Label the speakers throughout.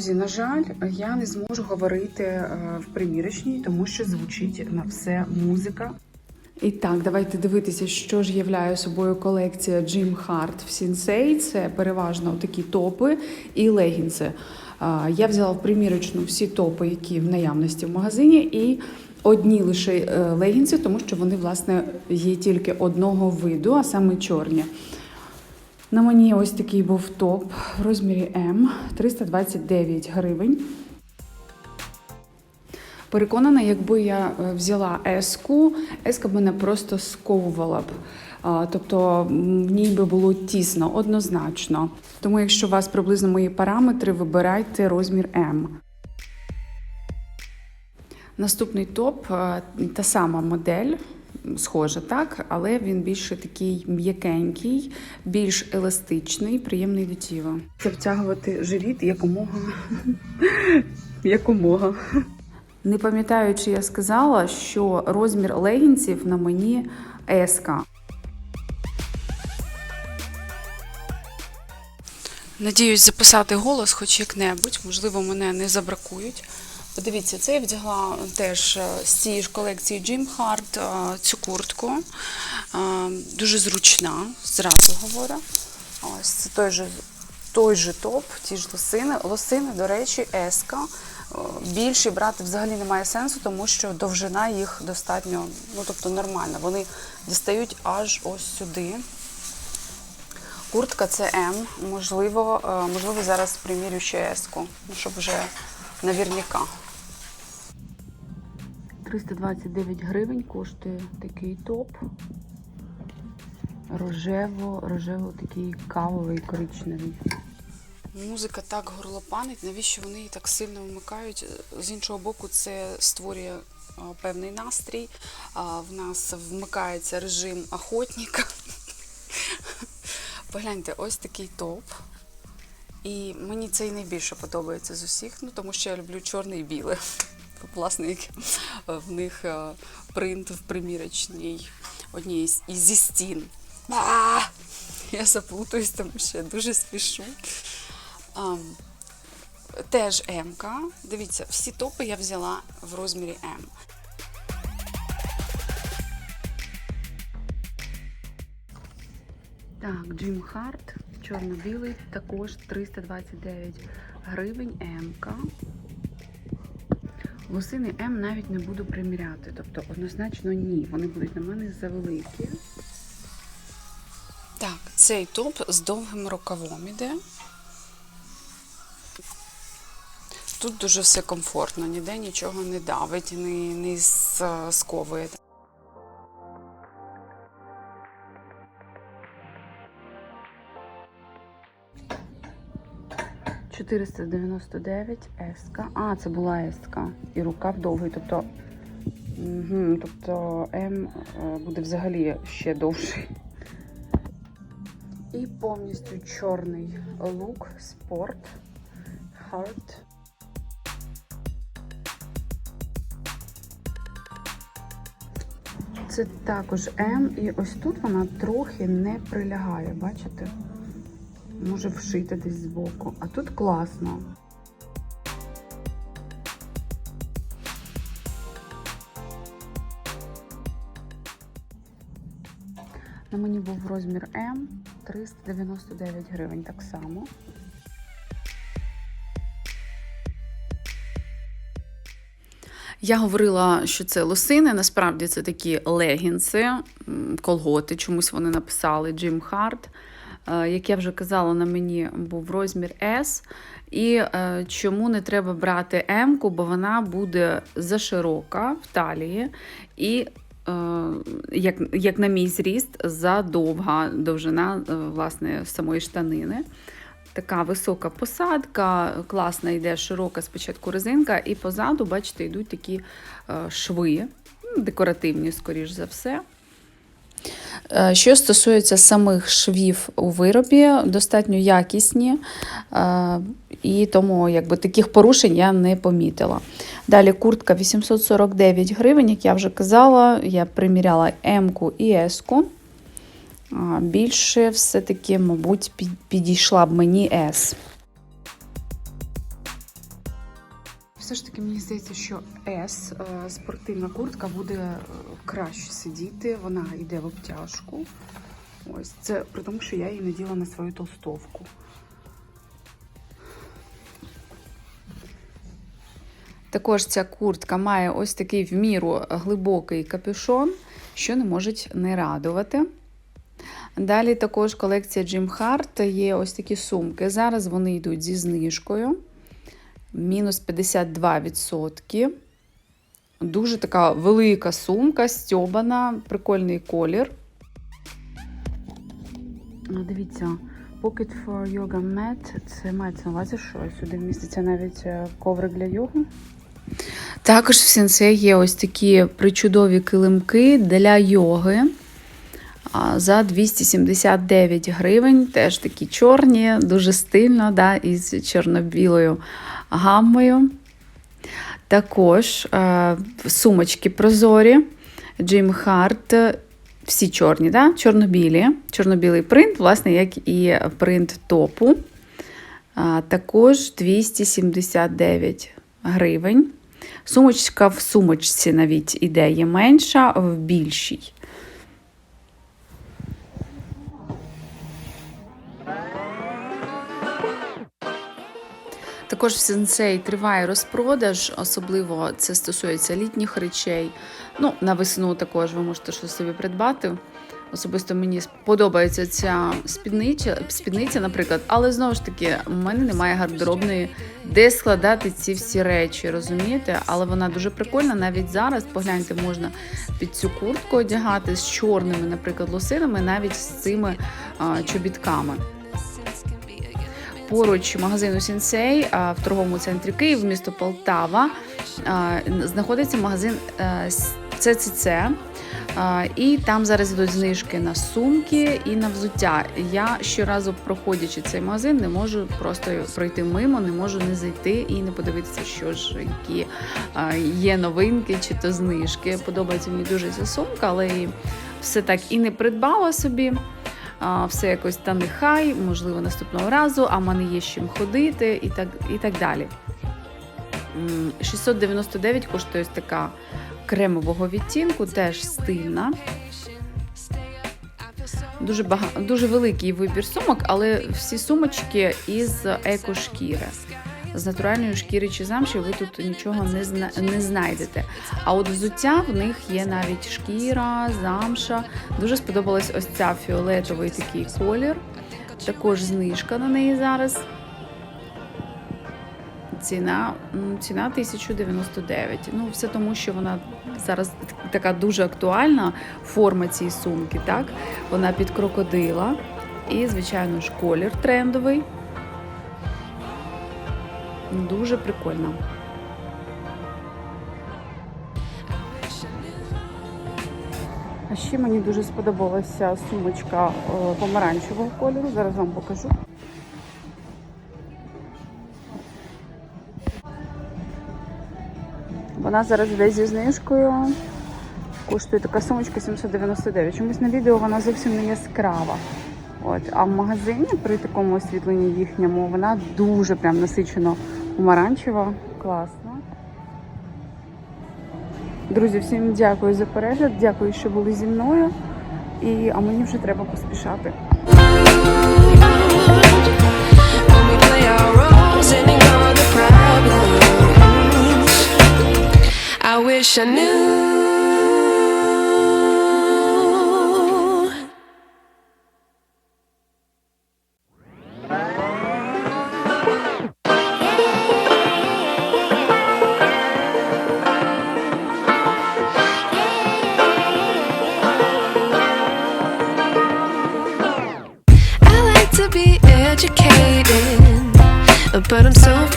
Speaker 1: Друзі, на жаль, я не зможу говорити е, в примірочній, тому що звучить на все музика. І так, давайте дивитися, що ж являє собою колекція Jim Hart в Sensei. Це переважно такі топи і легінси. Я взяла в примірочну всі топи, які в наявності в магазині, і одні лише е, легінси, тому що вони, власне, є тільки одного виду, а саме чорні. На мені ось такий був топ в розмірі М 329 гривень. Переконана, якби я е, взяла еску, еска б мене просто сковувала б. Тобто в ній би було тісно, однозначно. Тому, якщо у вас приблизно мої параметри, вибирайте розмір М. Наступний топ е, та сама модель, схожа, так, але він більше такий м'якенький, більш еластичний, приємний до тіла. Це втягувати живіт якомога. якомога. Не пам'ятаю, чи я сказала, що розмір легінсів на мені S. Надіюсь записати голос хоч як-небудь, можливо, мене не забракують. Подивіться, це я вдягла теж е, з цієї ж колекції Jim Hart е, цю куртку. Е, Дуже зручна, зразу говорю. Ось це той же, той же топ, ті ж лосини. Лосини, до речі, еска. Більші брати взагалі немає сенсу, тому що довжина їх достатньо, ну тобто нормальна. Вони дістають аж ось сюди. Куртка це М. Можливо, можливо, зараз примірю ще еску, ну, щоб вже навірняка. 329 гривень коштує такий топ. Рожево, рожево такий кавовий, коричневий. Музика так горлопанить, навіщо вони її так сильно вмикають? З іншого боку, це створює певний настрій. В нас вмикається режим охотника. Погляньте, ось такий топ. І мені цей найбільше подобається з усіх, ну тому що я люблю чорне і біле. Власне, в них е, принт в примірочній одній зі стін. А! Я заплутаюсь, тому що я дуже спішу. А, Теж М. Дивіться, всі топи я взяла в розмірі М. Так, Джим Харт, чорно-білий, також 329 гривень М. Лосини М навіть не буду приміряти, тобто однозначно ні. Вони будуть на мене завеликі. Так, цей топ з довгим рукавом іде. Тут дуже все комфортно, ніде нічого не давить, не, не сковує. 499 еска. А, це була еска. І рукав довгий. Тобто, угу, тобто М е, буде взагалі ще довший. І повністю чорний лук, спорт, хард. Це також М, і ось тут вона трохи не прилягає, бачите? Може вшити десь збоку. А тут класно. На мені був розмір М 399 гривень так само. Я говорила, що це лосини. Насправді це такі легінси, колготи. Чомусь вони написали Jim Hart. Е, Як я вже казала, на мені був розмір S. І е, чому не треба брати М-ку, бо вона буде заширока в талії. І е, як, як на мій зріст, задовга довжина власне самої штанини. Така висока посадка, класна йде широка спочатку резинка, і позаду, бачите, йдуть такі шви, ну, декоративні, скоріш за все. Е, Що стосується самих швів у виробі, достатньо якісні, е, і тому якби, таких порушень я не помітила. Далі куртка 849 гривень, як я вже казала, я приміряла М-ку і С-ку. Більше все-таки, мабуть, підійшла б мені С. все ж таки мені здається, що S, е, спортивна куртка, буде е, краще сидіти. Вона йде в обтяжку. Ось це при тому, що я її наділа на свою толстовку. Також ця куртка має ось такий в міру глибокий капюшон, що не можуть не радувати. Далі також колекція Jim Hart є ось такі сумки. Зараз вони йдуть зі знижкою. Мінус 52%. Дуже така велика сумка, стьобана, прикольний колір. Ну, Дивіться, Pocket for Yoga Mat. Це мається на увазі, що сюди вміститься навіть е, коврик для йоги. Також в сенсей є ось такі причудові килимки для йоги за 279 гривень. Теж такі чорні, дуже стильно, да, із чорно-білою гаммою. Також е, сумочки прозорі. Jim Hart, всі чорні, да? чорно-білі. Чорно-білий принт, власне, як і принт топу. А, також 279 гривень. Сумочка в сумочці навіть іде є менша, в більшій. Також в сенсей триває розпродаж, особливо це стосується літніх речей. Ну, на весну також ви можете щось собі придбати. Особисто мені подобається ця спідниця, спідниця, наприклад, але знову ж таки, в мене немає гардеробної, де складати ці всі речі, розумієте? Але вона дуже прикольна. Навіть зараз погляньте, можна під цю куртку одягати з чорними, наприклад, лосинами, навіть з цими а, чобітками. Поруч магазину Сінсей в торговому центрі Київ, місто Полтава, знаходиться магазин ЦЦЦ. І там зараз йдуть знижки на сумки і на взуття. Я щоразу, проходячи цей магазин, не можу просто пройти мимо, не можу не зайти і не подивитися, що ж які є новинки чи то знижки. Подобається мені дуже ця сумка, але все так і не придбала собі все якось та нехай, можливо, наступного разу, а в мене є з чим ходити і так, і так далі. 699 коштує така кремового відтінку, теж стильна. Дуже багато, дуже великий вибір сумок, але всі сумочки із екошкіри з натуральної шкіри чи замші ви тут нічого не зна... не знайдете. А от взуття в них є навіть шкіра, замша. Дуже сподобалась ось ця фіолетовий такий колір. Також знижка на неї зараз. Ціна ціна 1099. Ну, все тому, що вона зараз така дуже актуальна форма цієї сумки. так? Вона під крокодила. І, звичайно ж, колір трендовий. Дуже прикольно. А ще мені дуже сподобалася сумочка е, помаранчевого кольору. Зараз вам покажу. Вона зараз йде зі знижкою. Коштує така сумочка 799. Чомусь на відео вона зовсім не яскрава. От, А в магазині при такому освітленні їхньому вона дуже прям насичено помаранчева. Класно. Друзі, всім дякую за перегляд, дякую, що були зі мною. І, А мені вже треба поспішати. I wish I knew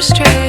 Speaker 1: frustrated.